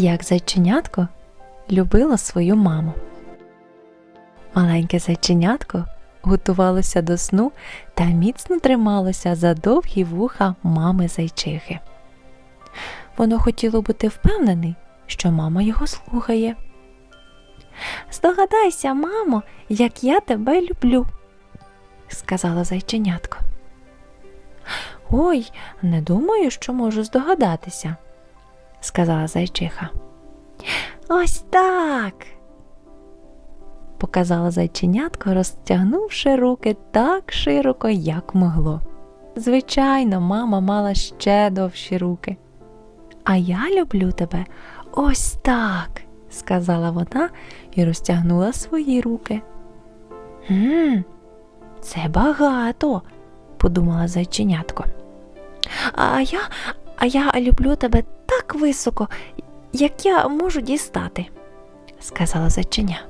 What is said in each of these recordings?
як зайченятко любило свою маму. Маленьке зайченятко готувалося до сну та міцно трималося за довгі вуха мами зайчихи. Воно хотіло бути впевнений, що мама його слухає. Здогадайся, мамо, як я тебе люблю, сказала зайченятко. Ой, не думаю, що можу здогадатися, сказала зайчиха. Ось так. Показала зайченятко, розтягнувши руки так широко, як могло. Звичайно, мама мала ще довші руки. А я люблю тебе ось так, сказала вона і розтягнула свої руки. «М, це багато, подумала зайченятко. А я, а я люблю тебе так високо, як я можу дістати, сказала зайченя.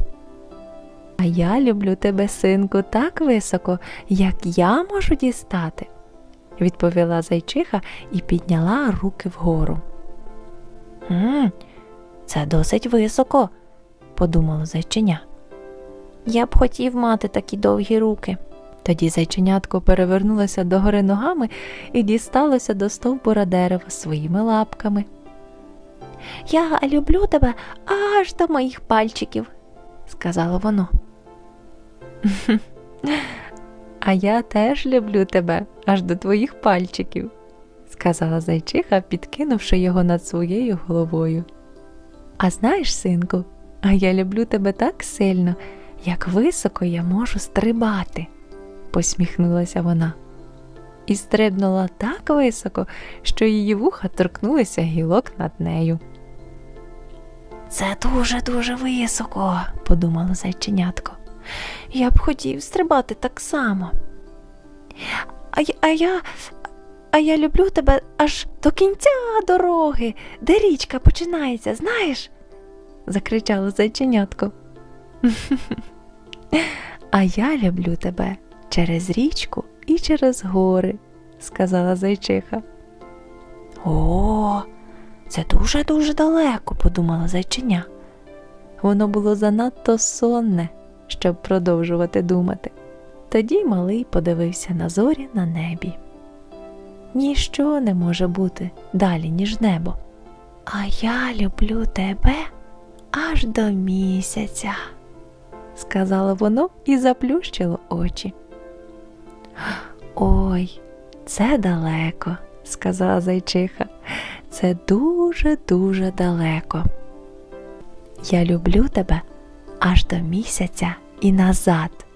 А я люблю тебе, синку, так високо, як я можу дістати, відповіла зайчиха і підняла руки вгору. «М, це досить високо, подумало зайченя. Я б хотів мати такі довгі руки. Тоді зайченятко перевернулося догори ногами і дісталося до стовбура дерева своїми лапками. Я люблю тебе аж до моїх пальчиків, сказало воно. А я теж люблю тебе аж до твоїх пальчиків, сказала зайчиха, підкинувши його над своєю головою. А знаєш, синку, а я люблю тебе так сильно, як високо я можу стрибати, посміхнулася вона. І стрибнула так високо, що її вуха торкнулися гілок над нею. Це дуже-дуже високо, подумало зайченятко. Я б хотів стрибати так само. А, а я. А я люблю тебе аж до кінця дороги, де річка починається, знаєш? закричало зайченятко. А я люблю тебе через річку і через гори, сказала зайчиха. О, це дуже-дуже далеко, подумала зайчиня. Воно було занадто сонне, щоб продовжувати думати. Тоді малий подивився на зорі на небі. Ніщо не може бути далі, ніж небо. А я люблю тебе аж до місяця, сказало воно і заплющило очі. Ой, це далеко, сказала зайчиха. Це дуже-дуже далеко. Я люблю тебе аж до місяця і назад,